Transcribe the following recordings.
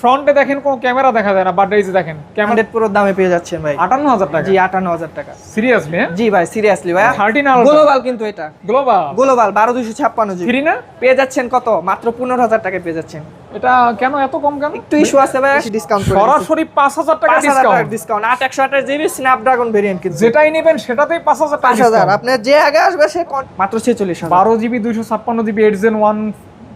ফ্রন্টে দেখেন কোনো ক্যামেরা দেখা যায় না বাট এই যে দেখেন ক্যামেরা প্রো দামে পেয়ে যাচ্ছেন ভাই। আটান্ন হাজার টাকা। জি আটান্ন হাজার টাকা। সিরিয়াসলি হ্যাঁ? জি ভাই সিরিয়াসলি ভাই। থার্টিন গ্লোবাল কিন্তু এটা। গ্লোবাল গ্লোবাল বারো দুশো ছাপ্পান্ন জিবি ফ্রি না? পেয়ে যাচ্ছেন কত? মাত্র পনেরো হাজার টাকায় পেয়ে যাচ্ছেন। এটা কেন এত কম কেন? একটু ইস্যু আছে ভাই। ডিসকাউন্ট করে সরাসরি পাঁচ হাজার টাকা ডিসকাউন্ট ডিসকাউন্ট আট একশো আঠাশ জিবি স্ন্যাপড্রাগন ভেরিয়েন্ট কিন্তু। যেটাই নেবেন সেটাতেই পাঁচ হাজার পাঁচ টাকা হাজার আপনার যে আগে আসবে সে মাত্র ছেচল্লিশ হাজার। বারো জিবি দুইশো ছাপ্পান্ন GB eight gen one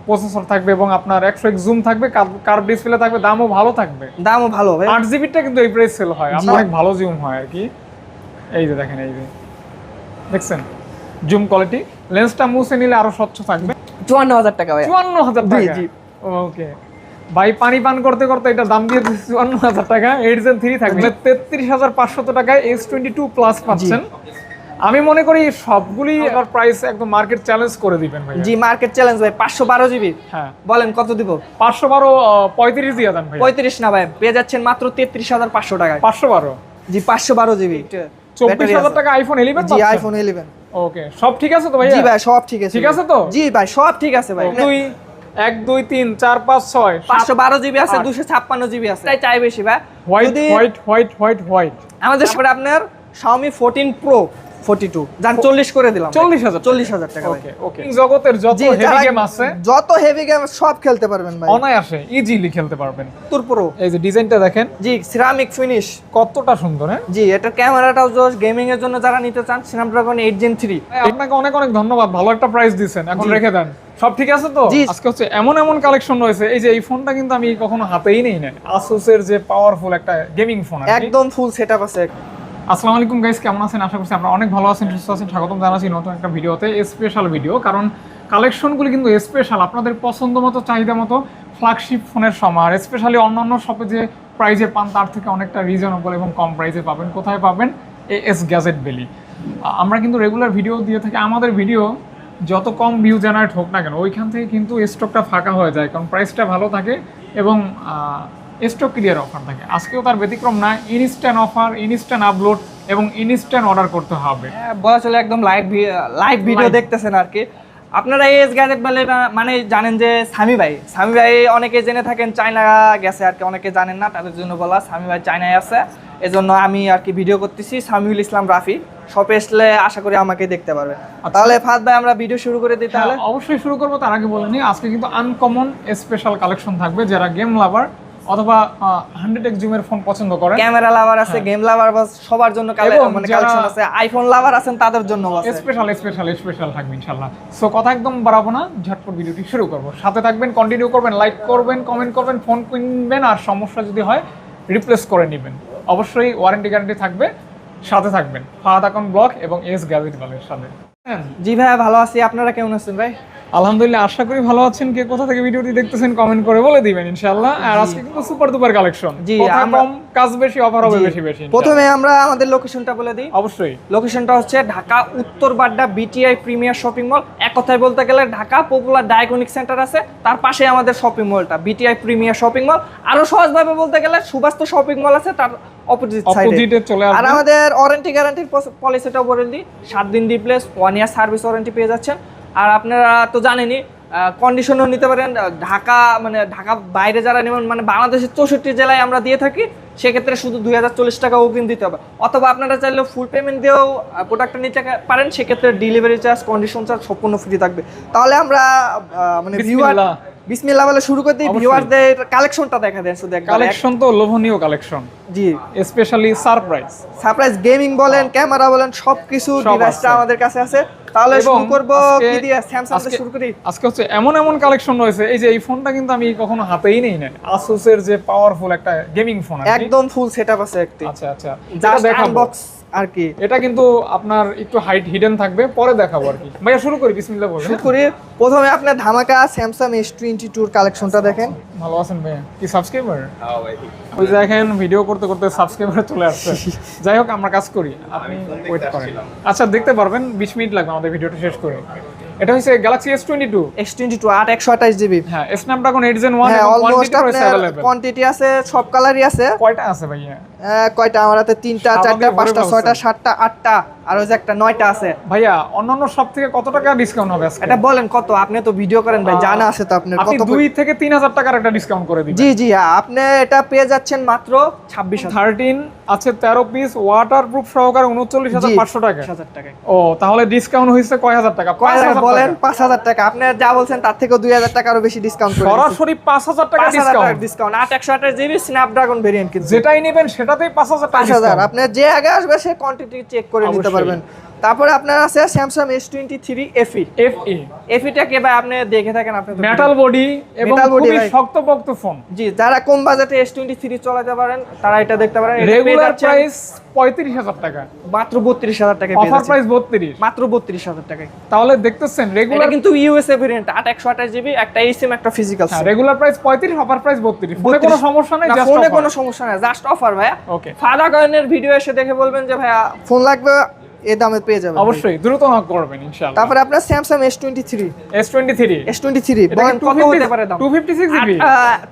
processor থাকবে এবং আপনার একশো এক জুম থাকবে কার্ভ ডিসপ্লে থাকবে দামও ভালো থাকবে। দামও ভালো ভাই। আট জিবিটা কিন্তু এই প্রাইস সেল হয়। আপনার অনেক ভালো জুম হয় আর কি। এই যে দেখেন এই যে। দেখছেন? জুম কোয়ালিটি লেন্সটা মুছে নিলে আরও স্বচ্ছ থাকবে। চুয়ান্ন হাজার টাকা ভাই। চুয়ান্ন হাজার টাকা। জি। ওকে। ভাই পানি পান করতে করতে এটা দাম দিয়ে চুয়ান্ন হাজার টাকা। এইট জেন থ্রি থাকবে। তেত্রিশ হাজার পাঁচশত টাকায় এস টোয়েন্টি টু প্লাস পাচ্ছেন। আমি মনে করি সবগুলি এবার প্রাইস একদম মার্কেট চ্যালেঞ্জ করে দিবেন ভাই জি মার্কেট চ্যালেঞ্জ ভাই। পাঁচশো বারো জিবি। হ্যাঁ। বলেন কত দিব? পাঁচশো বারো পঁয়ত্রিশ দিয়ে দেন ভাই পঁয়ত্রিশ না ভাই। পেয়ে যাচ্ছেন মাত্র তেত্রিশ হাজার পাঁচশো টাকায়। পাঁচশো বারো। জি পাঁচশো বারো জিবি। চব্বিশ হাজার টাকা আইফোন ইলেভেন জি আইফোন ইলেভেন ওকে সব ঠিক আছে তো ভাই জি ভাই সব ঠিক আছে। ঠিক আছে তো? জি ভাই সব ঠিক আছে ভাই। দুই এক দুই তিন চার পাঁচ ছয় পাঁচশো বারো জিবি আছে। দুশো ছাপ্পান্ন জিবি আছে। তাই চাই বেশি ভাই। White white white white white. আমাদের তারপরে আপনার Xiaomi 14 Pro 42 যান 40 করে দিলাম। চল্লিশ হাজার চল্লিশ হাজার টাকা ওকে ওকে। জগতের যত জি হেভি গেম আছে যত হেভি গেম সব খেলতে পারবেন ভাই। অনায়াসে ইজিলি খেলতে পারবেন। তোর প্রো। এই যে ডিজাইনটা দেখেন। জি সিরামিক ফিনিশ কতটা সুন্দর হ্যাঁ? জি এটার ক্যামেরাটাও জোস গেমিং এর জন্য যারা নিতে চান স্ন্যাপড্রাগন 8 Gen 3 আপনাকে অনেক অনেক ধন্যবাদ ভালো একটা প্রাইস দিচ্ছেন এখন রেখে দেন। সব ঠিক আছে তো। আজকে হচ্ছে এমন এমন কালেকশন রয়েছে এই যে এই ফোনটা কিন্তু আমি কখনো হাতেই নেই না। আসুসের যে পাওয়ারফুল একটা গেমিং ফোন একদম ফুল সেটআপ আছে। আসসালামু আলাইকুম গাইস কেমন আছেন? আশা করছি আপনারা অনেক ভালো আছেন, সুস্থ আছেন। স্বাগতম জানাচ্ছি নতুন একটা ভিডিওতে স্পেশাল ভিডিও কারণ কালেকশনগুলি কিন্তু স্পেশাল আপনাদের পছন্দ মতো, চাহিদা মতো ফ্ল্যাগশিপ ফোনের সমার স্পেশালি অন্যান্য শপে যে প্রাইজে পান, তার থেকে অনেকটা রিজনেবল এবং কম প্রাইসে পাবেন। কোথায় পাবেন? এ এস গ্যাজেট বেলি আমরা কিন্তু রেগুলার ভিডিও দিয়ে থাকি। আমাদের ভিডিও যত কম ভিউ জেনারেট হোক না কেন, ওইখান থেকে কিন্তু স্টকটা ফাঁকা হয়ে যায়। কারণ প্রাইসটা ভালো থাকে এবং স্টক ক্লিয়ার অফার থাকে। আজকেও তার ব্যতিক্রম না ইনস্ট্যান্ট অফার ইনস্ট্যান্ট আপলোড এবং ইনস্ট্যান্ট অর্ডার করতে হবে। হ্যাঁ, বলা চলে একদম লাইভ লাইভ ভিডিও দেখতেছেন আর কি। আপনারা এস গ্যাজেট বলে মানে জানেন যে সামি ভাই সামি ভাই অনেকে জেনে থাকেন চায়না গেছে আর কি অনেকে জানেন না তাদের জন্য বলা সামি ভাই চায়নায় আছে। এজন্য আমি আর কি ভিডিও করতেছি সামিউল ইসলাম রাফি। শপে আসলে আশা করি আমাকে দেখতে পারবেন তাহলে ফাদ ভাই আমরা ভিডিও শুরু করে দিই তাহলে। হ্যাঁ, অবশ্যই শুরু করব তার আগে বলে নিই আজকে কিন্তু আনকমন স্পেশাল কালেকশন থাকবে যারা গেম লাভার অথবা হান্ড্রেড এক্স জুমের ফোন পছন্দ করে ক্যামেরা লাভার আছে গেম লাভার সবার জন্য হ্যাঁ। মানে কালেকশন আছে। আইফোন লাভার আছেন তাদের জন্য আছে। স্পেশাল স্পেশাল স্পেশাল থাকবে ইনশাল্লাহ সো কথা একদম বাড়াবো না ঝটপট ভিডিওটি শুরু করব। সাথে থাকবেন কন্টিনিউ করবেন লাইক করবেন কমেন্ট করবেন ফোন কিনবেন আর সমস্যা যদি হয় রিপ্লেস করে নেবেন। অবশ্যই ওয়ারেন্টি গ্যারান্টি থাকবে। সাথে থাকবেন। ফাহাদ আকন ব্লক এবং এস গ্যাজেট বালের সাথে হ্যাঁ, জি ভাই ভালো আছি। আপনারা কেমন আছেন ভাই? আলহামদুলিল্লাহ আশা করি ভালো আছেন। কে কোথা থেকে ভিডিওটি দেখতেছেন কমেন্ট করে বলে দিবেন ইনশাআল্লাহ। আর আজকে কিন্তু সুপার দুপার কালেকশন জি, কম কাজ বেশি অফার হবে বেশি বেশি প্রথমে আমরা আমাদের লোকেশনটা বলে দিই। অবশ্যই। লোকেশনটা হচ্ছে Dhaka Uttar Badda BTI premier shopping mall এক কথায় বলতে গেলে ঢাকা পপুলার ডায়াগনিক সেন্টার আছে। তার পাশে আমাদের শপিং মলটা বিটিআই প্রিমিয়ার শপিং মল আরও সহজভাবে বলতে গেলে সুবাস্ত শপিং মল আছে তার অপোজিট সাইডে চলে আর আমাদের ওয়ারেন্টি গ্যারান্টির পলিসিটাও বলে দিই। সাত দিন replace one year service warranty পেয়ে যাচ্ছেন। আর আপনারা তো জানেনই কন্ডিশনও নিতে পারেন ঢাকা মানে ঢাকা বাইরে যারা নেবেন মানে বাংলাদেশের চৌষট্টি জেলায় আমরা দিয়ে থাকি সেক্ষেত্রে শুধু দুই হাজার চল্লিশ টাকা অগ্রিম দিতে হবে। অথবা আপনারা চাইলে ফুল পেমেন্ট দিয়েও প্রোডাক্টটা নিতে পারেন সেক্ষেত্রে ডেলিভারি চার্জ কন্ডিশন চার্জ সম্পূর্ণ ফ্রি থাকবে। তাহলে আমরা মানে ভিউয়ার বিসমিল্লাহ। বলে শুরু করে দিই অবশ্যই। ভিউয়ারদের কালেকশনটা দেখা দেন শুধু কালেকশন তো লোভনীয় কালেকশন জি। স্পেশালি সারপ্রাইজ সারপ্রাইজ গেমিং বলেন ক্যামেরা বলেন সবকিছু ডিভাইসটা আমাদের কাছে আছে। তাহলে শুরু করব কি দিয়ে স্যামসাং আজকে- শুরু করি? আজকে হচ্ছে এমন এমন কালেকশন রয়েছে এই যে এই ফোনটা কিন্তু আমি কখনো হাতেই নেই না আসুসের যে পাওয়ারফুল একটা গেমিং ফোন একদম ফুল সেটআপ আছে একটি। আচ্ছা আচ্ছা। দেখাবো। আনবক্স আর কি এটা কিন্তু আপনার একটু হাইট হিডেন থাকবে পরে দেখাবো আর কি। ভাইয়া শুরু করি বিসমিল্লাহ বলে শুরু করি প্রথমে আপনার ধামাকা স্যামসাং এস টোয়েন্টি টুর কালেকশনটা দেখেন। ভালো আছেন ভাইয়া? কি সাবস্ক্রাইবার ওই দেখেন ভিডিও করতে করতে সাবস্ক্রাইবার চলে আসছে। যাই হোক আমরা কাজ করি। আপনি ওয়েট করেন। আচ্ছা দেখতে পারবেন বিশ মিনিট লাগবে আমাদের ভিডিওটা শেষ করে। এটা হচ্ছে Galaxy S twenty two S twenty two আট একশো আঠাশ জিবি হ্যাঁ স্ন্যাপড্রাগন এইট জেন ওয়ান হ্যাঁ এবং অলমোস্ট কোয়ান্টিটি আছে সব কালারই আছে। কয়টা আছে ভাইয়া? কয়টা? আমার হাতে তিনটা চারটা পাঁচটা ছয়টা সাতটা আটটা আর ওই যে একটা নয়টা আছে। ভাইয়া অন্যান্য সব থেকে কত টাকা ডিসকাউন্ট হবে এটা বলেন কত? আপনি তো ভিডিও করেন ভাই জানা আছে তো আপনার কত দুই থেকে তিন হাজার টাকার একটা ডিসকাউন্ট করে দিবেন। জি জি আপনি এটা পেয়ে যাচ্ছেন মাত্র ছাব্বিশ থার্টিন আছে তেরো পিস ওয়াটার প্রুফ সহকারে উনচল্লিশ হাজার পাঁচশো টাকা। হাজার ও তাহলে ডিসকাউন্ট হয়েছে কয় হাজার টাকা? কয় হাজার বলেন পাঁচ হাজার টাকা। আপনি যা বলছেন তার থেকেও দুই হাজার টাকা আরও বেশি ডিসকাউন্ট সরাসরি পাঁচ হাজার টাকা পাঁচ হাজার টাকা ডিসকাউন্ট ডিসকাউন্ট আট একশো আঠাশ জিবি স্ন্যাপড্রাগন ভেরিয়েন্ট কিন্তু। যেটাই নেবেন সেটাতেই পাঁচ হাজার পাঁচ হাজার। discount। আপনি যে আগে আসবে সে কোয়ান্টিটি চেক করে নিতে পারবেন। তারপরে আপনার আছে Samsung S twenty three FE FE এফিটা কে ভাই আপনি দেখে থাকেন আপনি মেটাল বডি এবং খুবই শক্তপোক্ত ফোন জি যারা কম বাজেটে এস টোয়েন্টি থ্রি চালাতে পারেন তারা এটা দেখতে পারেন। রেগুলার প্রাইস পঁয়ত্রিশ হাজার টাকা। মাত্র বত্রিশ হাজার টাকা অফার প্রাইস বত্রিশ। মাত্র বত্রিশ হাজার টাকায়। তাহলে দেখতেছেন রেগুলার কিন্তু ইউএসএ ভেরিয়েন্ট আট একশো আঠাশ জিবি একটা এসিম একটা ফিজিক্যাল রেগুলার প্রাইস পঁয়ত্রিশ অফার প্রাইস বত্রিশ। ফোনে কোনো সমস্যা নাই ফোনে কোনো সমস্যা নাই জাস্ট অফার ভাইয়া। ওকে ফাদা কয়েনের ভিডিও এসে দেখে বলবেন যে ভাইয়া ফোন লাগবে এ দামে পেয়ে যাবেন। অবশ্যই দ্রুত নক করবেন ইনশাআল্লাহ। তারপরে আপনার থ্রি এস টোয়েন্টি থ্রি বলেন কত হতে পারে দাম? Two fifty six GB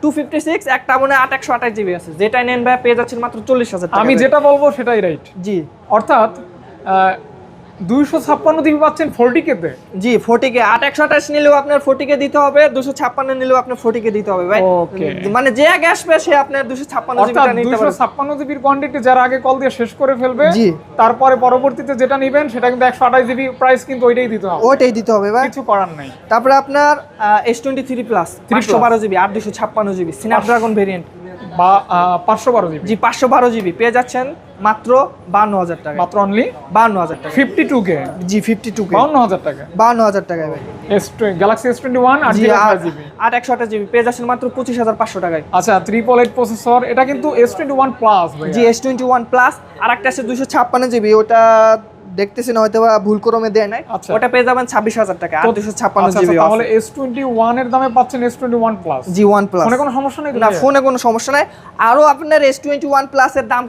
two fifty six একটা মনে আট একশো আঠাশ জিবি আছে। যেটা নেন ভাই পেয়ে যাচ্ছেন মাত্র চল্লিশ হাজার টাকা আমি যেটা বলব সেটাই রাইট জি। অর্থাৎ দুইশো ছাপ্পান্ন জিবি পাচ্ছেন ফোরটি কেতে জি ফোর্টি কে আট একশো আঠাশ নিলেও আপনার ফোর্টি কে দিতে হবে দুশো ছাপ্পান্ন নিলেও আপনার ফোর্টি কে দিতে হবে ভাই। মানে যে আগে আসবে সে আপনার দুশো ছাপ্পান্ন পারবে। ছাপ্পান্ন জিবির কোয়ান্টিটি যারা আগে কল দিয়ে শেষ করে ফেলবে জি। তারপরে পরবর্তীতে যেটা নিবেন সেটা কিন্তু একশো আঠাশ জিবি প্রাইস কিন্তু ওইটাই দিতে হবে। ওটাই দিতে হবে ভাই। কিছু করার নাই। তারপরে আপনার S twenty three plus plus। বারো জিবি আট দুশো ছাপ্পান্ন জিবি স্ন্যাপড্রাগন ভেরিয়েন্ট বা পাঁচশো বারো জিবি। জি পাঁচশো বারো জিবি। পেয়ে যাচ্ছেন মাত্র বান্ন হাজার টাকা মাত্র অনলি বান্ন হাজার টাকা ফিফটি টু কে জি ফিফটি টু কে বাউন্ন হাজার টাকা। বান্ন হাজার ভাই। S Galaxy S twenty one আট জি আট- জিবি। আট একশো আঠাশ জিবি। পেয়ে যাচ্ছেন মাত্র পঁচিশ হাজার পাঁচশো টাকায়। আচ্ছা ট্রিপল এইট প্রসেসর এটা কিন্তু এস টোয়েন্টি ওয়ান প্লাস জি এস টোয়েন্টি ওয়ান প্লাস আর একটা আছে দুশো ছাপ্পান্ন জিবি। ওটা দেখতেছি না হয়তো বা ভুল ক্রমে দেয় নাই। আচ্ছা। ওটা পেয়ে যাবেন ছাব্বিশ হাজার টাকা আর দুশো ছাপ্পান্ন আচ্ছা, জিবি আচ্ছা, তাহলে এস টোয়েন্টি ওয়ানের দামে পাচ্ছেন এস টোয়েন্টি ওয়ান প্লাস জি ওয়ান প্লাস কোনো সমস্যা নেই না ফোনে কোনো সমস্যা নাই। আরও আপনার এস টোয়েন্টি ওয়ান প্লাসের দাম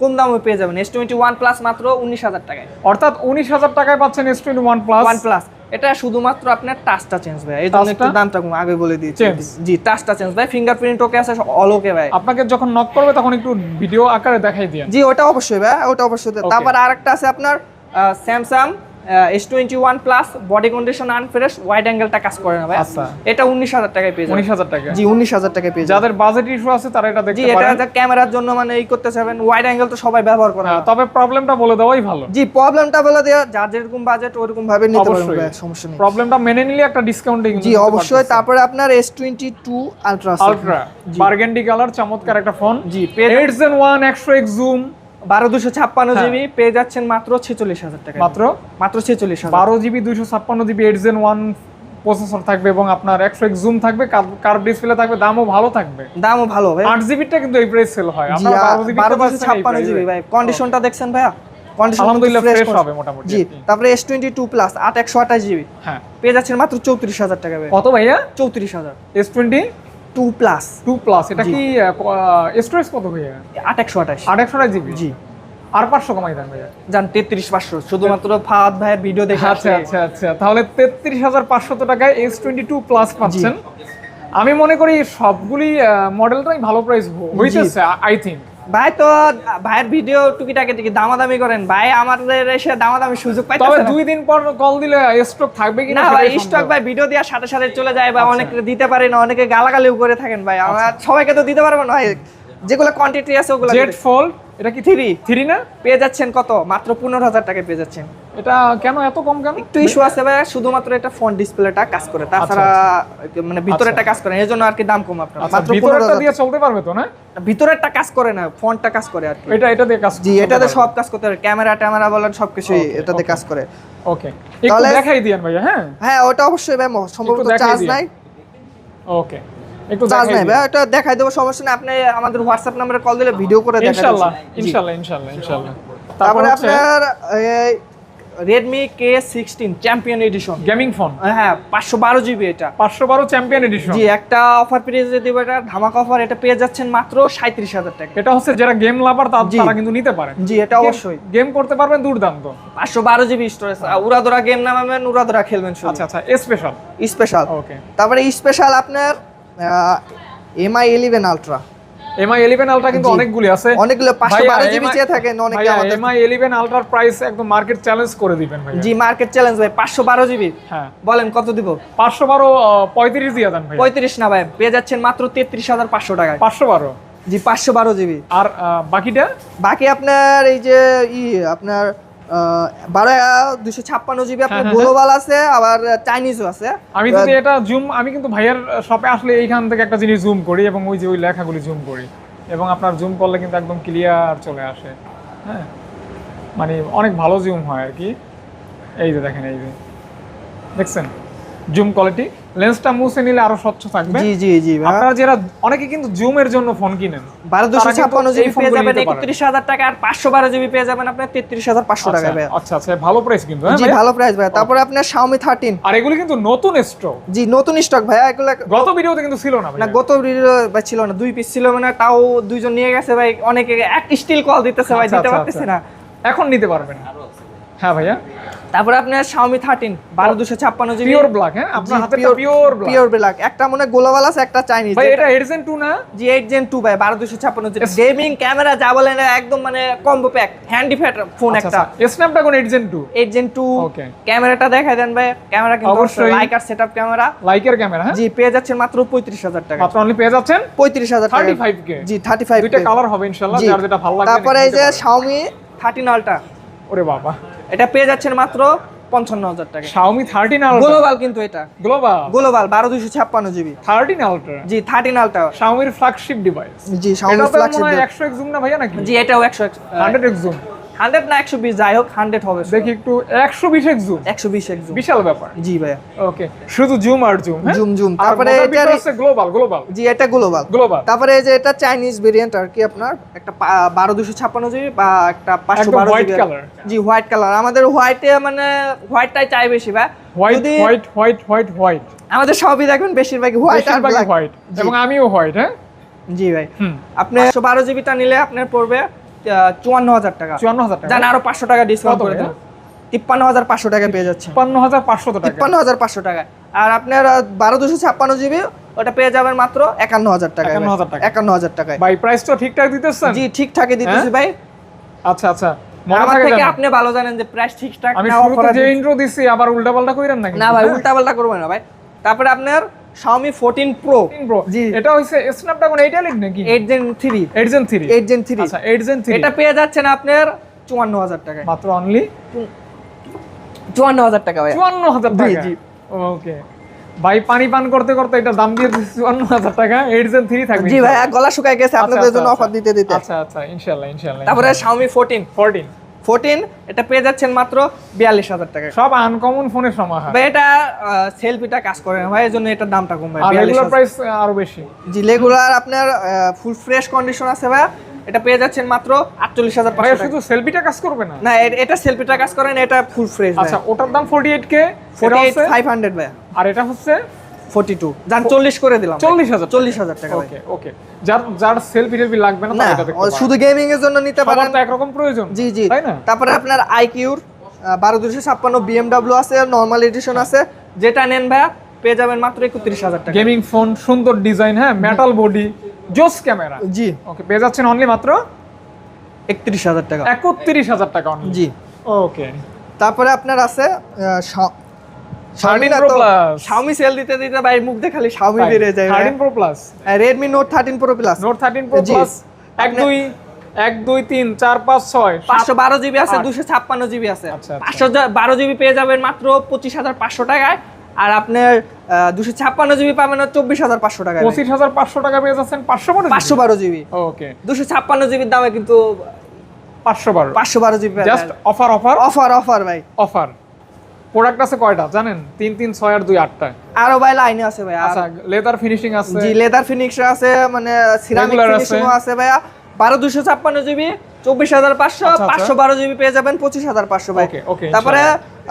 কম- দামে পেয়ে যাবেন। এস টোয়েন্টি ওয়ান প্লাস মাত্র উনিশ হাজার টাকায়। অর্থাৎ উনিশ হাজার টাকায় পাচ্ছেন S twenty one plus one plus এটা শুধুমাত্র আপনার টাচটা চেঞ্জ ভাই এই জন্য একটু দামটা কম আগে বলে দিয়েছি? জি টাচটা চেঞ্জ ভাই ফিঙ্গারপ্রিন্ট ওকে আছে অল ওকে ভাই। আপনাকে যখন নক করবে তখন একটু ভিডিও আকারে দেখাই দিয়ে জি ওটা অবশ্যই ভাই ওটা অবশ্যই. তারপর আরেকটা আছে আপনার Samsung S twenty one plus body condition unfresh wide অ্যাঙ্গেলটা কাজ করে না ভাই। আচ্ছা। এটা উনিশ হাজার টাকায় পেয়ে উনিশ হাজার টাকা। জি উনিশ হাজার টাকায় পেয়ে যাদের বাজেট ইস্যু আছে তারা এটা জি দেখতে এটা পারেন। ক্যামেরার জন্য মানে এই করতে চাবেন ওয়াইড অ্যাঙ্গেল তো সবাই ব্যবহার করে হ্যাঁ, না। তবে প্রবলেমটা বলে দেওয়াই ভালো। জি প্রবলেমটা বলে দেওয়া যার যেরকম বাজেট ওরকম ভাবে নিতে পারবেন সমস্যা নেই। প্রবলেমটা মেনে নিলে একটা ডিসকাউন্টে জি অবশ্যই। তারপরে আপনার S twenty two ultra ultra burgundy colour চমৎকার একটা ফোন জি পেয়ে এইট জেন ওয়ান একশো এক্স জুম বারো দুশো ছাপ্পান্ন হ্যাঁ। জিবি পেয়ে যাচ্ছেন মাত্র ছেচল্লিশ হাজার টাকা মাত্র? মাত্র ছেচল্লিশ বারো জিবি দুইশো ছাপ্পান্ন GB eight gen one processor থাকবে এবং আপনার একশো এক্স জুম থাকবে কার্ভ ডিসপ্লে থাকবে দামও ভালো থাকবে। দামও ভালো ভাই। আট জিবিটা কিন্তু এই প্রাইস সেল হয়। বারো দুশো ছাপ্পান্ন জিবি ভাই। কন্ডিশনটা দেখছেন ভাইয়া? আলহামদুলিল্লাহ ফ্রেশ হবে মোটামুটি জি তারপরে এস টোয়েন্টি টু প্লাস আট একশো আঠাশ জিবি। হ্যাঁ। পেয়ে যাচ্ছেন মাত্র চৌত্রিশ হাজার টাকা কত ভাইয়া? চৌত্রিশ হাজার। S twenty two plus two plus এটা কি স্টোরেজ কত ভাইয়া? আট একশো আঠাশ। আট একশো জিবি জি। আর পাঁচশো কমাই দেন ভাইয়া। যান তেত্রিশ পাঁচশো। শুধুমাত্র ফাহাদ ভাইয়ের ভিডিও দেখে আচ্ছা আচ্ছা আচ্ছা। তাহলে তেত্রিশ হাজার পাঁচশত টাকায় এস টোয়েন্টি টু প্লাস পাচ্ছেন। আমি মনে করি সবগুলি মডেলটাই ভালো প্রাইস হইতেছে আই থিঙ্ক ভাই তো ভাইয়ের ভিডিও টুকিটাকে টুকি দামাদামি করেন। ভাই আমাদের এসে দামাদামি সুযোগ পাই তবে দুই দিন পর কল দিলে স্টক থাকবে কি না ভাই স্টক ভাই ভিডিও দেওয়ার সাথে সাথে চলে যায় বা আচ্ছা। অনেকে দিতে পারে না অনেকে গালাগালিও করে থাকেন ভাই। আমরা সবাইকে তো দিতে পারব না ভাই। যেগুলো কোয়ান্টিটি আছে ওগুলো জেড ফোল এটা কি থ্রি থ্রি না? পেয়ে যাচ্ছেন কত? মাত্র পনেরো হাজার টাকায় পেয়ে যাচ্ছেন। এটা কেন? এত কম কেন? একটু ইস্যু আছে ভাই শুধুমাত্র এটা ফোন ডিসপ্লেটা কাজ করে। তাছাড়া মানে ভিতরেরটা কাজ করে না এই জন্য আর কি দাম কম আপনার। আচ্ছা মাত্র পনেরো ভিতরেরটা দিয়ে চলতে পারবে তো না? ভিতরেরটা কাজ করে না ফোনটা কাজ করে আর কি। এটা এটা দিয়ে কাজ জি এটাতে সব কাজ করতে পারে ক্যামেরা ট্যামেরা বলেন সবকিছুই এটাতে কাজ করে। ওকে একটু দেখাই দিয়েন ভাইয়া হ্যাঁ? হ্যাঁ ওটা অবশ্যই ভাই সম্ভবত চার্জ নাই। ওকে একটু চার্জ নাই ভাই ওটা দেখাই দেবো সমস্যা নেই আপনি আমাদের হোয়াটসঅ্যাপ নাম্বারে কল দিলে ভিডিও করে দেখাই ইনশাআল্লাহ। ইনশাআল্লাহ ইনশাআল্লাহ ইনশাআল্লাহ তারপরে আপনার Redmi K sixteen champion edition gaming phone হ্যাঁ পাঁচশো বারো জিবি এটা। পাঁচশো বারো চ্যাম্পিয়ন এডিশন জি একটা অফার পেয়ে দিব এটা ধামাকা অফার এটা পেয়ে যাচ্ছেন মাত্র সাঁত্রিশ হাজার টাকা। এটা হচ্ছে যারা গেম লাভার। তারা কিন্তু নিতে পারে। জি এটা অবশ্যই। গেম করতে পারবেন দুর্দান্ত। পাঁচশো বারো জিবি স্টোরেজ উড়াদোরা গেম নামাবেন উড়াদোরা খেলবেন আচ্ছা আচ্ছা স্পেশাল স্পেশাল ওকে তারপরে স্পেশাল আপনার Mi eleven ultra Mi eleven ultra কিন্তু। অনেকগুলি আছে। অনেকগুলো পাঁচশো বারো জিবি চেয়ে থাকেন অনেকে আমাদের। এমআই ইলেভেন আলট্রার প্রাইস একদম মার্কেট চ্যালেঞ্জ করে দিবেন ভাই জি মার্কেট চ্যালেঞ্জ ভাই পাঁচশো বারো জিবি হ্যাঁ। বলেন কত দিব? পাঁচশো বারো পঁয়ত্রিশ দিয়ে দেন ভাই পঁয়ত্রিশ না ভাই পেয়ে যাচ্ছেন মাত্র তেত্রিশ হাজার পাঁচশো টাকায়। পাঁচশো বারো। জি পাঁচশো বারো জিবি আর বাকিটা? বাকি আপনার এই যে ই আপনার বারো দুশো ছাপ্পান্ন জিবি আপনার হ্যাঁ, হ্যাঁ, গ্লোবাল আছে আবার চাইনিজও আছে। আমি যদি এটা জুম আমি কিন্তু ভাইয়ার শপে আসলে এইখান থেকে একটা জিনিস জুম করি এবং ওই যে ওই লেখাগুলি জুম করি। এবং আপনার জুম করলে কিন্তু একদম ক্লিয়ার চলে আসে। হ্যাঁ? মানে অনেক ভালো জুম হয় আর কি। এই যে দেখেন এই যে। দেখছেন? জুম কোয়ালিটি লেন্সটা মুছে নিলে আরও স্বচ্ছ থাকবে। জি জি জি ভাই। আপনারা যারা অনেকে কিন্তু জুমের জন্য ফোন কিনেন। বারো দুশো তারা কিন্তু ছাপ্পান্ন এই জিবি পেয়ে যাবেন নিতে পারেন। একত্রিশ হাজার টাকা আর পাঁচশো বারো জিবি পেয়ে যাবেন হাজার পাঁচশো টাকা ভাই। আচ্ছা আচ্ছা ভালো প্রাইস কিন্তু হ্যাঁ জি ভালো প্রাইস ভাই। তারপরে আপনার Xiaomi থার্টিন আর এগুলো কিন্তু নতুন স্টক জি নতুন স্টক ভাইয়া এগুলো গত ভিডিওতে কিন্তু ছিল না ভাই না গত ভিডিও ভাই ছিল না। দুই পিস ছিল মানে তাও দুইজন নিয়ে গেছে ভাই। অনেকে এক স্টিল কল দিতেছে ভাই আচ্ছা, দিতে আচ্ছা, পারতেছি আচ্ছা। না। এখন নিতে পারবেন। হ্যাঁ ভাইয়া? তারপরে আপনার Xiaomi থার্টিন বারো দুশো ছাপ্পান্ন জিবি। পিওর ব্ল্যাক হ্যাঁ? আপনার হাতে পিওর ব্ল্যাক পিওর ব্ল্যাক একটা মনে গ্লোবাল আছে একটা চাইনিজ ভাই এটা এডজেন 2 না? জি এইট জেন টু ভাই বারো দুশো ছাপ্পান্ন জিবি। গেমিং ক্যামেরা যা বলেন একদম মানে combo pack handy fat phone একটা। Snapdragon eight gen 2 eight gen two Okay. ক্যামেরাটা দেখাই দেন ভাই। ক্যামেরা কিন্তু অবশ্যই। লাইকার সেটআপ ক্যামেরা লাইকের ক্যামেরা হ্যাঁ? জি পেয়ে যাচ্ছেন মাত্র পঁয়ত্রিশ হাজার টাকা। মাত্র অনলি পেয়ে যাচ্ছেন? পঁয়ত্রিশ হাজার টাকা। 35 কে জি থার্টি ফাইভ দুইটা কালার হবে ইনশাআল্লাহ যার যেটা ভালো লাগবে তারপরে এই যে। Xiaomi থার্টিন আলট্রা ওরে বাবা। এটা পেয়ে যাচ্ছেন মাত্র পঞ্চান্ন হাজার টাকা। শাওমি থার্টিন আলট্রা গ্লোবাল কিন্তু এটা। গ্লোবাল গ্লোবাল বারো দুশো ছাপ্পান্ন জিবি। 13 আলট্রা জি থার্টিন আলট্রা শাওমির ফ্ল্যাগশিপ ডিভাইস জি এটা ফ্ল্যাগশিপ একশো এক জুম না ভাইয়া নাকি? জি এটাও একশো 100 জুম হান্ড্রেড না একশো বিশ যাই হোক হান্ড্রেড হবে দেখি একটু 120 জুম একশো বিশ একজন বিশাল ব্যাপার। জি ভাইয়া। ওকে শুধু জুম আর জুম জুম জুম তারপরে এটা গ্লোবাল গ্লোবাল জি এটা গ্লোবাল গ্লোবাল তারপরে এই যে এটা চাইনিজ ভেরিয়েন্ট আর কি আপনার একটা পা- বারো দুশো ছাপ্পান্ন জিবি বা একটা পাঁচশো একদম বারো white জিবি। জি হোয়াইট কালার আমাদের হোয়াইটে মানে হোয়াইটটাই চাই বেশি ভাই। White white white white white আমাদের সবই দেখবেন বেশিরভাগই হোয়াইট আর হোয়াইট। এবং আমিও হোয়াইট হ্যাঁ? জি ভাই। আপনি একশো বারো জিবিটা নিলে আপনার পড়বে চুয়ান্ন হাজার টাকা। চুয়ান্ন হাজার টাকা। জান আরও পাঁচশো টাকা ডিসকাউন্ট করে দেন। তিপ্পান্ন হাজার পাঁচশো টাকা পেয়ে যাচ্ছে তিপ্পান্ন হাজার পাঁচশো টাকা। তিপ্পান্ন হাজার পাঁচশো টাকা। আর আপনার বারো দুশো ছাপ্পান্ন জিবি ওটা পেয়ে যাবেন মাত্র একান্ন হাজার টাকা 51,000 টাকা। একান্ন হাজার টাকায়। ভাই প্রাইস তো ঠিকঠাক দিতেছেন? জি ঠিকঠাকই দিতেছি ভাই। আচ্ছা আচ্ছা। আমার থেকে আপনি ভালো জানেন যে প্রাইস ঠিকঠাক আমি না শুরুতে যে ইন্ট্রো দিছি আবার উল্টাপাল্টা কইরেন নাকি? না ভাই করবেন না ভাই। তারপরে আপনার Xiaomi 14 Pro. ব্রো জি। এটা হইছে স্ন্যাপড্রাগন 8 এলিট নাকি? 8 Gen 3 8 জেন 3 8 Gen 3 আচ্ছা 8 জেন 3 এটা পেয়ে যাচ্ছেন আপনার 54000 টাকায়। মাত্র অনলি 54000 টাকা ভাই 54000 জি, টাকা? জি। ওকে। ভাই পানি পান করতে করতে এটা দাম দিয়ে দিচ্ছি 54000 টাকা। 8 জেন 3 থাকবে। জি ভাই গলা শুকায় গেছে আচ্ছা, আপনাদের জন্য আচ্ছা, অফার দিতে দিতে। আচ্ছা আচ্ছা ইনশাআল্লাহ ইনশাআল্লাহ। তারপরে Xiaomi 14 14 14 এটা পেয়ে যাচ্ছেন মাত্র বিয়াল্লিশ হাজার টাকা। সব আনকমন ফোনের সমাহার এটা সেলফিটা কাজ করে না। ভাই এজন্য এটার দামটা কম ভাই রেগুলার প্রাইস আরও বেশি। জি রেগুলার আপনার ফুল ফ্রেশ কন্ডিশন আছে ভাই। এটা পেয়ে যাচ্ছেন মাত্র আটচল্লিশ হাজার টাকা। শুধু সেলফিটা কাজ করবে না? না এটা সেলফিটা কাজ করে না এটা ফুল ফ্রেশ আচ্ছা ওটার দাম 48 কে এটা হচ্ছে 500 ভাই। আর এটা হচ্ছে 42 জান 40 করে দিলাম। 40000 40000 টাকা। ওকে ওকে। যার যার সেলফি টেলফি লাগবে না এটা। শুধু গেমিং এর জন্য নিতে পারেন। তো একরকম প্রয়োজন জি জি। তাই না? তারপরে আপনার আইকিউর বারো দুশো ছাপ্পান্ন বিএমডাব্লিউ আছে নর্মাল এডিশন আছে। যেটা নেন ভাইয়া পেয়ে যাবেন মাত্র একত্রিশ হাজার টাকা। গেমিং ফোন সুন্দর ডিজাইন হ্যাঁ? মেটাল বডি জোস ক্যামেরা জি। ওকে পেয়ে যাচ্ছেন অনলি মাত্র একত্রিশ হাজার টাকা। একত্রিশ হাজার টাকা অনলি জি। ওকে তারপরে আপনার আছে 13 Pro Plus। Xiaomi সেল দিতে দিতে ভাই মুখ দিয়ে খালি Xiaomi বেড়ে যায় thirteen pro plus Redmi Note thirteen pro plus note thirteen pro জি। প্লাস এক আপনি- দুই এক দুই তিন চার পাঁচ ছয় পাঁচশো বারো জিবি আছে আট। দুশো ছাপ্পান্ন জিবি আছে। আচ্ছা, আচ্ছা। পাঁচশো বারো জিবি পেয়ে যাবেন মাত্র পঁচিশ হাজার পাঁচশো টাকায় আর আপনার দুশো ছাপ্পান্ন জিবি পাবেন চব্বিশ হাজার পাঁচশো টাকায় পঁচিশ হাজার পাঁচশো টাকা পেয়ে যাচ্ছেন পাঁচশো বারো পাঁচশো বারো জিবি। ওকে দুশো ছাপ্পান্ন জিবির দামে কিন্তু পাঁচশো বারো। পাঁচশো বারো GB just offer offer offer offer ভাই। অফার প্রোডাক্ট আছে কয়টা? জানেন? তিন তিন ছয় আর দুই আটটা আরও ভাই লাইনে আছে ভাই আচ্ছা লেদার ফিনিশিং আছে। জি লেদার ফিনিক্স আছে মানে সিরামিক Regular ফিনিশিং আছে। ভাইয়া। বারো দুশো ছাপ্পান্ন জিবি চব্বিশ হাজার পাঁচশো আচ্ছা, আচ্ছা। পাঁচশো বারো জিবি পেয়ে যাবেন পঁচিশ হাজার পাঁচশো ভাই। তারপরে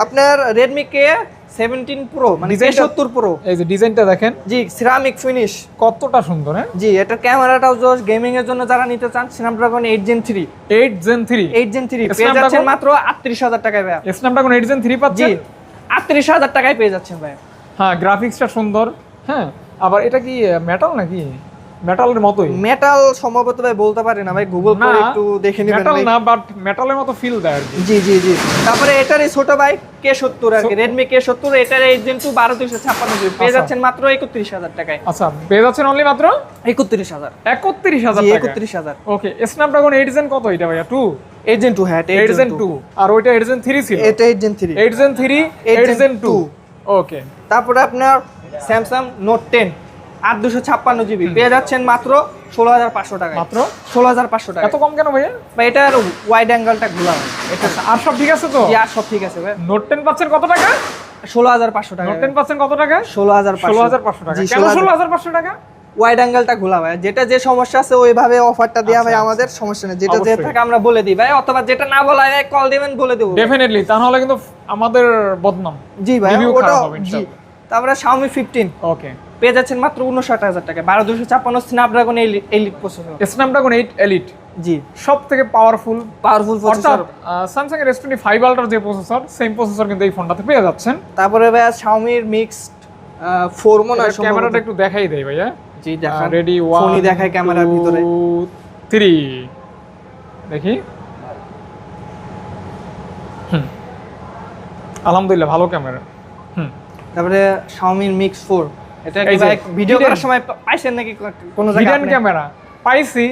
আপনার রেডমি কে সেভেন্টিন প্রো মানে সত্তর প্রো এই যে ডিজাইনটা দেখেন। জি সিরামিক ফিনিশ কতটা সুন্দর হ্যাঁ? জি এটার ক্যামেরাটাও জোস গেমিং এর জন্য যারা নিতে চান Snapdragon eight gen three eight gen three eight gen three পেয়ে যাচ্ছেন মাত্র আটত্রিশ হাজার টাকায় ভাইয়া। স্ন্যাপড্রাগন এইট জেন থ্রি পাচ্ছেন? আটত্রিশ হাজার টাকায় পেয়ে যাচ্ছেন ভাই হ্যাঁ গ্রাফিক্সটা সুন্দর হ্যাঁ। আবার এটা কি মেটাল নাকি? মেটালের মতোই। মেটাল সম্ভবত ভাই বলতে পারি না ভাই গুগল করে একটু দেখে নেবেন মেটাল না বাট মেটালের মতো ফিল দেয় আর জি জি জি। তারপরে এটার এই ছোট ভাই কে সত্তর আর কি রেডমি কে সত্তর এটার এই টু বারো দুইশো ছাপ্পান্ন জিবি পেয়ে আচ্ছা। যাচ্ছেন মাত্র একত্রিশ হাজার টাকায়। আচ্ছা পেয়ে যাচ্ছেন অনলি মাত্র? একত্রিশ হাজার। একত্রিশ হাজার একত্রিশ হাজার। ওকে স্ন্যাপড্রাগন এইট জেন কত এটা ভাইয়া? টু এইট জেন টু হ্যাঁ এইট জেন টু আর ওইটা এইট জেন থ্রি ছিল? এটা eight gen three eight gen three eight gen two okay তারপরে আপনার স্যামসাং নোট টেন আট দুশো ছাপ্পান্ন জিবি পেয়ে যাচ্ছেন মাত্র ষোলো হাজার পাঁচশো টাকা মাত্র? ষোলো হাজার পাঁচশো টাকা এত কম কেন ভাইয়া? বা এটার ওয়াইড অ্যাঙ্গেলটা ঘোলা হয় এটা আচ্ছা, আর সব ঠিক আছে তো? আর সব ঠিক আছে ভাই। নোট টেন পাচ্ছেন কত টাকা? ষোলো হাজার পাঁচশো টাকা নোট টেন পাচ্ছেন কত টাকা? ষোলো হাজার ষোলো হাজার পাঁচশো টাকা। কেন ষোলো হাজার পাঁচশো টাকা? ওয়াইড অ্যাঙ্গেলটা খোলা ভাই। যেটা যে সমস্যা আছে ওইভাবে অফারটা দেওয়া ভাই আমাদের সমস্যা নেই। যেটা যে। থাকে আমরা বলে দিই ভাই। অথবা যেটা না বলা হয় কল দিবেন বলে দেবো ডেফিনেটলি তাহলে কিন্তু আমাদের বদনাম। জি ভাই ওটা তারপরে Xiaomi 15 ওকে পেয়ে যাচ্ছেন মাত্র উনষাট হাজার টাকা। বারো দুশো ছাপ্পান্ন Snapdragon elite processor Snapdragon eight elite জি। সব থেকে পাওয়ারফুল পাওয়ারফুল প্রসেসর স্যামসাং এর এস টোয়েন্টি ফাইভ আলট্রার যে প্রসেসর সেম প্রসেসর কিন্তু এই ফোনটাতে পেয়ে যাচ্ছেন। তারপরে ভাই Xiaomi মিক্সড ফোর মনে হয় ক্যামেরাটা একটু দেখাই দেয় ভাইয়া। জি দেখান রেডি ওয়ান ফোনই দেখায় ক্যামেরার ভিতরে। থ্রি দেখি। হুম। আলহামদুলিল্লাহ ভালো ক্যামেরা। হুম। তারপরে Xiaomi Mix 4 এটা কি ভাই ভিডিও করার সময় পাইছেন নাকি কোনো হিডেন জায়গায় ক্যামেরা পাইছি।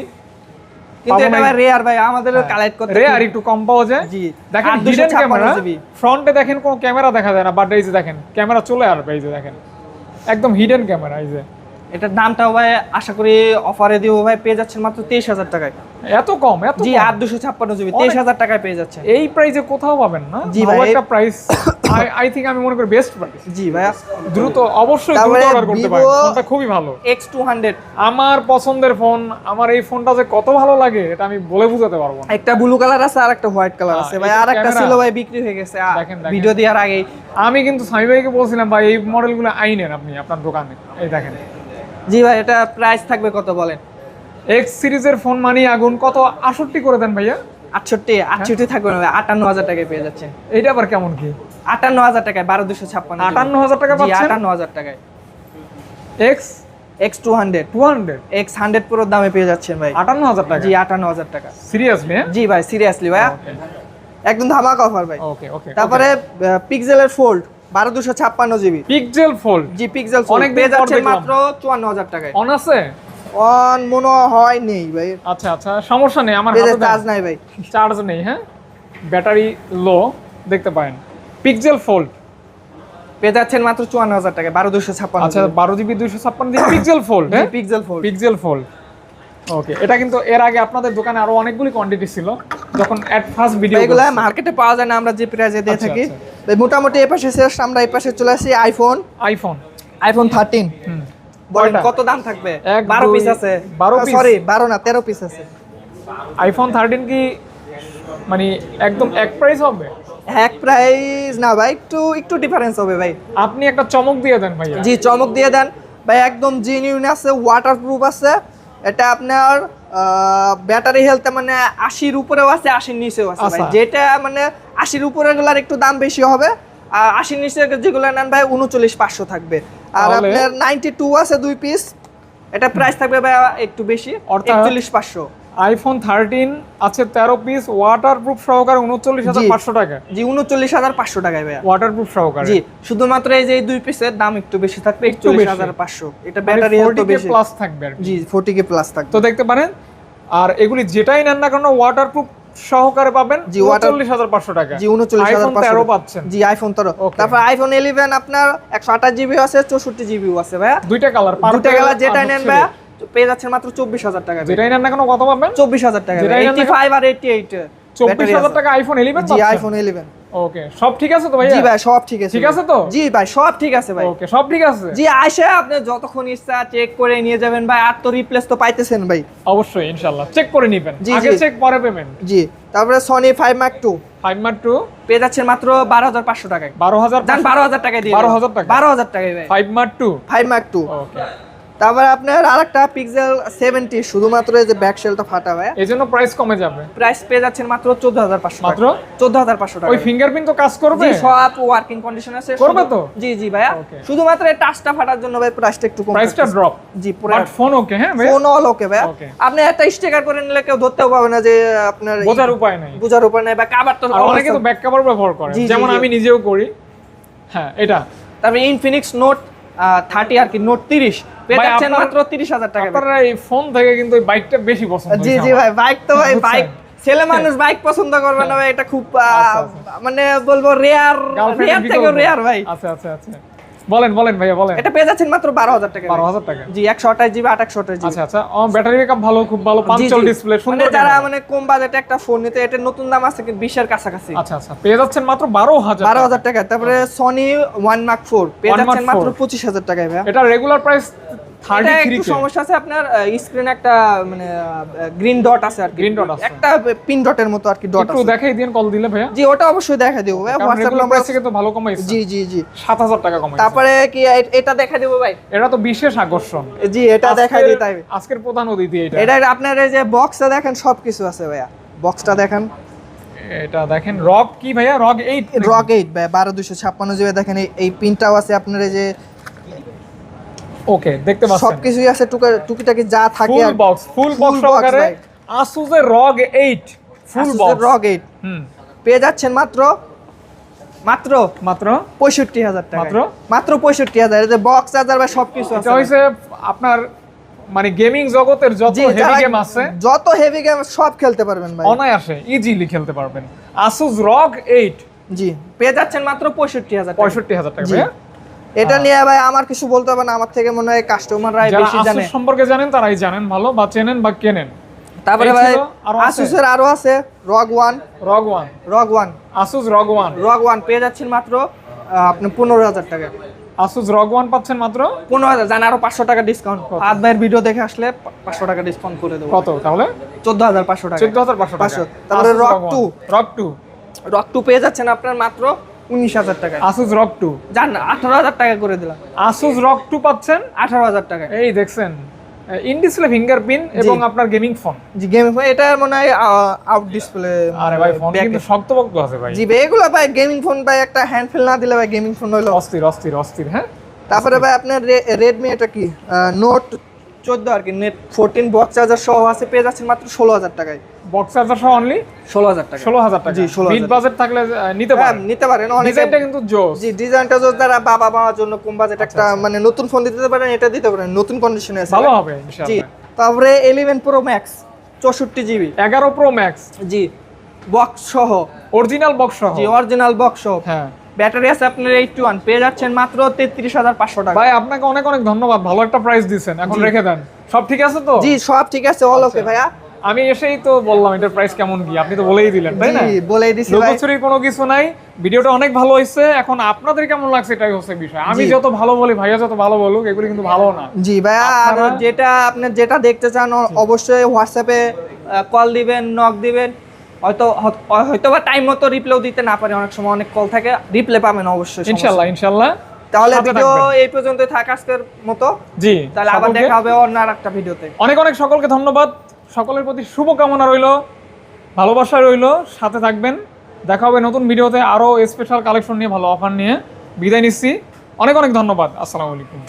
কিন্তু এটা ভাই রেয়ার ভাই আমাদের কালেক্ট করতে রে আর একটু কম পাওয়া যায়। জি। দেখেন আর 256 হিডেন ক্যামেরা ফ্রন্টে দেখেন কোন ক্যামেরা দেখা যায় না বাট এই যে দেখেন ক্যামেরা চলে আর এই যে দেখেন। একদম হিডেন ক্যামেরা এই যে। এটার দামটাও ভাই আশা করি অফারে দিব ভাই পেয়ে যাচ্ছেন মাত্র তেইশ হাজার টাকায়। এত কম এত জি। আট দুশো ছাপ্পান্ন জিবি তেইশ হাজার টাকায় পেয়ে যাচ্ছেন এই প্রাইসে কোথাও পাবেন না? জি ভাই, একটা প্রাইস আই থিংক আমি মনে করি বেস্ট প্রাইস জি ভাইয়া। দ্রুত অবশ্যই দ্রুত অর্ডার করতে পারেন। ফোনটা খুবই ভালো। এক্স টু হান্ড্রেড আমার পছন্দের ফোন আমার এই ফোনটা যে কত ভালো লাগে এটা আমি বলে বোঝাতে পারব না। একটা ব্লু কালার আছে আর একটা হোয়াইট কালার আছে। ভাই আর একটা ছিল ভাই বিক্রি হয়ে গেছে। ভিডিও দেওয়ার আগেই। আমি কিন্তু সামি ভাইকে বলছিলাম ভাই এই মডেলগুলো আইনেন আপনি আপনার দোকানে। এই দেখেন। জি ভাই এটা প্রাইস থাকবে কত বলেন? এক্স সিরিজের ফোন মানি আগুন। কত? আষট্টি করে দেন ভাইয়া। আটষট্টি আটষট্টি থাকবে না আটান্ন হাজার টাকায় পেয়ে যাচ্ছেন এইটা আবার কেমন কি? আটান্ন হাজার টাকায় বারো দুশো ছাপ্পান্ন আটান্ন হাজার টাকা আটান্ন হাজার টাকায়। X X two hundred two hundred X hundred পুরো দামে পেয়ে যাচ্ছেন ভাই। আটান্ন হাজার টাকা? জি আটান্ন হাজার টাকা। সিরিয়াসলি হ্যাঁ জি ভাই সিরিয়াসলি ভাই একদম ধামাকা অফার ভাই। ওকে ওকে তারপরে পিক্সেলের ফোল্ড বারো দুশো ছাপ্পান্ন জিবি। পিকজেল ফোল্ড জি পিক্সেল পেয়ে যাচ্ছেন মাত্র চুয়ান্ন হাজার টাকায়। অন আছে? অন মনে হয় নেই ভাই। আচ্ছা আচ্ছা সমস্যা নেই আমার হাতে চার্জ নাই ভাই। চার্জ নেই হ্যাঁ? ব্যাটারি লো দেখতে পারেন। পিক্সেল ফোল্ড পেয়ে যাচ্ছেন মাত্র চুয়ান্ন হাজার টাকায় বারো দুশো ছাপ্পান্ন আচ্ছা বারো জিবি দুইশো ছাপ্পান্ন জিবি পিক্সেল ফোল্ড হ্যাঁ? Pixel fold pixel fold okay এটা কিন্তু এর আগে আপনাদের দোকানে আরও অনেকগুলি কোয়ান্টিটি ছিল যখন অ্যাট ফার্স্ট ভিডিও এগুলো মার্কেটে পাওয়া যায় না আমরা যে প্রাইসে দিয়ে আচ্ছা, থাকি। আচ্ছা। মোটামুটি এই পাশে শেষ আমরা এই পাশে চলে আসি আইফোন আইফোন আইফোন থার্টিন বলেন কত দাম থাকবে? বারো পিস আছে। বারো? সরি বারো না তেরো পিস আছে। আইফোন থার্টিন কি মানে একদম এক প্রাইস হবে? এক প্রাইস না ভাই একটু একটু ডিফারেন্স হবে ভাই। আপনি একটা চমক দিয়ে দেন ভাই জি চমক দিয়ে দেন। ভাই একদম জিনিউন আছে ওয়াটার প্রুফ আছে। এটা আপনার ব্যাটারি হেলথ মানে আশির উপরেও আছে আশির নিচেও আছে ভাই। আচ্ছা। যেটা মানে আশির উপরে গুলার একটু দাম বেশি হবে। আর আশির নিচে যেগুলো নেন ভাই উনচল্লিশ পাঁচশো থাকবে। আর আপনার নাইনটি টু আছে দুই পিস এটা প্রাইস থাকবে ভাই একটু বেশি অর্থাৎ? একচল্লিশ পাঁচশো। আইফোন থার্টিন আছে তেরো পিস ওয়াটার প্রুফ সহকারে উনচল্লিশ হাজার পাঁচশো টাকা। জি উনচল্লিশ হাজার পাঁচশো টাকায় ভাইয়া। ওয়াটার প্রুফ সহকারে। জি শুধুমাত্র এই যে দুই পিসের দাম একটু বেশি থাকবে একচল্লিশ হাজার পাঁচশো। এটা ব্যাটারি হেলথ বেশি। প্লাস থাকবে আর জি ফোর্টি কে প্লাস থাকবে। তো দেখতে পারেন আর এগুলি যেটাই নেন না কেন ওয়াটার প্রুফ সহকারে পাবেন জি, উনচল্লিশ হাজার পাঁচশো টাকা। জি উনচল্লিশ হাজার তেরো পাচ্ছেন। জি আইফোন তেরো। তারপর আইফোন ইলেভেন আপনার একশো আঠাশ জিবি আছে চৌষট্টি জিবিও আছে ভাইয়া। দুইটা কালার দুইটা গেলা যেটাই নেন ভাইয়া পেয়ে যাচ্ছেন মাত্র চব্বিশ হাজার টাকা যেটাই নেন না কেন কত পাবেন চব্বিশ হাজার টাকা এইটি ফাইভ আর এইটি এইট চব্বিশ হাজার টাকা আইফোন ইলেভেন জি আইফোন ইলেভেন ওকে সব ঠিক আছে তো ভাইয়া? জি ভাই সব ঠিক আছে ঠিক আছে তো? জি ভাই সব ঠিক আছে ভাই। ওকে সব ঠিক আছে। জি আসে আপনি যতক্ষণ ইচ্ছা চেক করে নিয়ে যাবেন ভাই আর তো রিপ্লেস তো পাইতেছেন ভাই। অবশ্যই চেক করে নিবেন। জি, আগে চেক পরে পেমেন্ট জি তারপরে Sony five mark two five mark two পেয়ে যাচ্ছেন মাত্র বারো হাজার পাঁচশো টাকায়। বারো হাজার বারো হাজার টাকায় দিয়ে 12,000 টাকা? বারো হাজার টাকায় ভাই। Five mark two five mark two okay তারপরে আপনার আরেকটা পিক্সেল সেভেন্টি শুধুমাত্র এই যে ব্যাক শেলটা ফাটা ভাই এই জন্য প্রাইস কমে যাবে। প্রাইস পেয়ে যাচ্ছেন মাত্র চোদ্দ হাজার পাঁচশো মাত্র? চোদ্দ হাজার পাঁচশো টাকা। ওই ফিঙ্গারপ্রিন্ট তো কাজ করবে? জি সব ওয়ার্কিং কন্ডিশন আছে করবে তো? জি জি ভাইয়া। শুধুমাত্র এই টাচটা ফাটার জন্য ভাই প্রাইসটা একটু কম প্রাইসটা ড্রপ জি বাট ফোন ওকে হ্যাঁ ভাই ফোন অল ওকে ভাইয়া। আপনি একটা স্টিকার করে নিলে কেউ ধরতেও পাবে না যে আপনার বোঝার উপায় নাই। বোঝার উপায় নাই বা কাবার তো অনেকে তো ব্যাক কভার ব্যবহার করে। যেমন আমি নিজেও করি। হ্যাঁ এটা। তারপরে ইনফিনিক্স নোট থার্টি আর কি নোট তিরিশ। পেয়ে মাত্র তিরিশ হাজার টাকা। আপনারা এই ফোন থেকে কিন্তু বাইকটা বেশি পছন্দ জি জি ভাই বাইক তো ভাই বাইক ছেলে মানুষ বাইক পছন্দ করবে না ভাই এটা খুব আহ, আচ্ছা, মানে বলব রেয়ার রেয়ার থেকে রেয়ার ভাই। আচ্ছা আচ্ছা আচ্ছা। বলেন বলেন ভাইয়া বলেন। এটা পেয়ে যাচ্ছেন মাত্র বারো হাজার টাকা। বারো হাজার টাকা। জি একশো আঠাশ জিবি আঠাশশো আঠাশ জিবি। আচ্ছা আচ্ছা। ব্যাটারি ব্যাকআপ ভালো খুব ভালো পাঞ্চল ডিসপ্লে মানে সুন্দর যারা মানে কম বাজেটে একটা ফোন নিতে এটা নতুন দাম আছে কিন্তু বিশের কাছাকাছি। আচ্ছা আচ্ছা। পেয়ে যাচ্ছেন মাত্র বারো হাজার বারো হাজার টাকা। তারপরে সনি ওয়ান মার্ক ফোর পেয়ে যাচ্ছেন মাত্র four। পঁচিশ হাজার টাকায় ভাইয়া। এটা রেগুলার প্রাইস এটা থ্রি একটু সমস্যা আছে আপনার স্ক্রিনে একটা মানে গ্রিন ডট আছে আর কি। Green dot আছে। একটা পিন ডটের মতো আর কি ডট একটু দেখাই দিন কল দিলে ভাইয়া। জি ওটা অবশ্যই দেখা দেবো। ভাই হোয়াটসঅ্যাপ নাম্বার থেকে তো ভালো কমাইছে। জি জি জি। সাত হাজার টাকা কমাইছে। তারপরে কি এটা দেখা দেবো ভাই? এটা তো বিশেষ আকর্ষণ। জি এটা দেখাই দিই তাই আজকের- প্রধান অতিথি এটা। এটা আপনার এই যে বক্সটা দেখেন সবকিছু আছে ভাইয়া। বক্সটা দেখেন। এটা দেখেন রগ কি ভাইয়া? রগ এইট রক এইট ভাই বারো দুশো ছাপ্পান্ন জিবি দেখেন এই পিনটাও আছে আপনার এই যে ওকে দেখতে পাচ্ছেন। সবকিছুই আছে টুকিটাকি যা থাকে ফুল বক্স ফুল বক্স সহকারে। আসুসের ROG eight full box ROG eight হুম। পেয়ে যাচ্ছেন মাত্র? মাত্র? মাত্র? পঁয়ষট্টি হাজার টাকা মাত্র? মাত্র পঁয়ষট্টি হাজার। এই বক্স চার্জার বা সবকিছু আছে হইছে আপনার মানে গেমিং জগতের যত হেভি গেম আছে যত হেভি গেম সব খেলতে পারবেন ভাই। অনায়াসে ইজিলি খেলতে পারবেন। আসুস রগ এইট জি পেয়ে যাচ্ছেন মাত্র পঁয়ষট্টি হাজার টাকা। পঁয়ষট্টি হাজার টাকা এটা নিয়ে ভাই আমার কিছু বলতে হবে না আমার থেকে মনে হয় কাস্টমাররাই বেশি জানে। সম্পর্কে জানেন তারাই জানেন ভালো বা চেনেন বা কেনেন। তারপরে ভাই? আসুসের আরও আছে। রগ one ROG one ROG one Asus ROG one ROG one পেয়ে যাচ্ছেন মাত্র আপনি পনেরো হাজার টাকা। আসুস রগ ওয়ান পাচ্ছেন মাত্র? পনেরো হাজার জান আরও পাঁচশো টাকা ডিসকাউন্ট হাত ভাইয়ের ভিডিও দেখে আসলে পাঁচশো টাকা ডিসকাউন্ট করে দেবো। কত তাহলে? চোদ্দ হাজার পাঁচশো টাকা। চোদ্দ হাজার পাঁচশো টাকা। পাঁচশো। তারপরে ROG two ROG two ROG two পেয়ে যাচ্ছেন আপনার মাত্র উনিশ হাজার টাকা আসুস রক টু জান আঠারো হাজার টাকা করে দিলাম। আসুস রক টু পাচ্ছেন? আঠারো হাজার টাকা এই দেখছেন ইন ডিসপ্লে ফিঙ্গারপ্রিন্ট এবং আপনার গেমিং ফোন জি গেম এটা মনে হয় আউট ডিসপ্লে আরে ভাই ফোন কিন্তু শক্তপোক্ত আছে ভাই। জি এগুলো ভাই গেমিং ফোন ভাই একটা হ্যান্ডফেল না দিলে ভাই গেমিং ফোন হইল অস্থির অস্থির অস্থির হ্যাঁ? তারপরে ভাই আপনার রেডমি এটা কি? নোট চোদ্দ আর কি নেট ফোরটিন বক্স চার্জার সহ আছে পেয়ে যাচ্ছেন মাত্র ষোলো হাজার টাকায়। বক্স চার্জার সহ অনলি ষোলো হাজার টাকা। ষোলো হাজার টাকা। জি, 16,000 মিড বাজেট থাকলে নিতে হ্যাঁ পারেন নিতে পারেন অনেকে ডিজাইনটা কিন্তু জোস। জি ডিজাইনটা যদি তারা বাবা মার জন্য কম বাজেট একটা মানে নতুন ফোন দিতে পারেন এটা দিতে পারেন নতুন কন্ডিশনে আছে। ভালো হবে জি তারপরে ইলেভেন প্রো ম্যাক্স চৌষট্টি জিবি এগারো প্রো ম্যাক্স জি বক্স সহ। অরিজিনাল বক্স সহ। জি অরিজিনাল বক্স সহ। হ্যাঁ। ব্যাটারি আছে আপনার এইট ওয়ান পেয়ে যাচ্ছেন মাত্র তেত্রিশ হাজার পাঁচশো টাকা। ভাই আপনাকে অনেক অনেক ধন্যবাদ ভালো একটা প্রাইস দিচ্ছেন এখন রেখে দেন। সব ঠিক আছে তো? জি সব ঠিক আছে অল ওকে ভাইয়া। আমি এসেই তো বললাম এটার প্রাইস কেমন কি? আপনি তো বলেই দিলেন তাই না? জি বলেই দিছি ভাই। লুকোচুরির কোনো কিছু নাই ভিডিওটা অনেক ভালো হয়েছে এখন আপনাদের কেমন লাগছে এটাই হচ্ছে বিষয়। আমি যত ভালো বলি ভাইয়া যত ভালো বলুক এগুলো কিন্তু ভালো না। জি ভাইয়া আর যেটা আপনি যেটা দেখতে চান অবশ্যই হোয়াটসঅ্যাপে কল দিবেন নক দিবেন। হয়তো হয়তো বা টাইম মতো রিপ্লেও দিতে না পারে অনেক সময় অনেক কল থাকে রিপ্লে পাবেন অবশ্যই ইনশাল্লাহ ইনশাল্লাহ। তাহলে ভিডিও এই পর্যন্ত থাক আজকের মতো। জি তাহলে আবার দেখা হবে অন্য একটা ভিডিওতে অনেক অনেক সকলকে ধন্যবাদ। সকলের প্রতি শুভকামনা রইল ভালোবাসা রইল। সাথে থাকবেন। দেখা হবে নতুন ভিডিওতে আরও স্পেশাল কালেকশন নিয়ে ভালো অফার নিয়ে। বিদায় নিচ্ছি। অনেক অনেক ধন্যবাদ। আসসালামু আলাইকুম।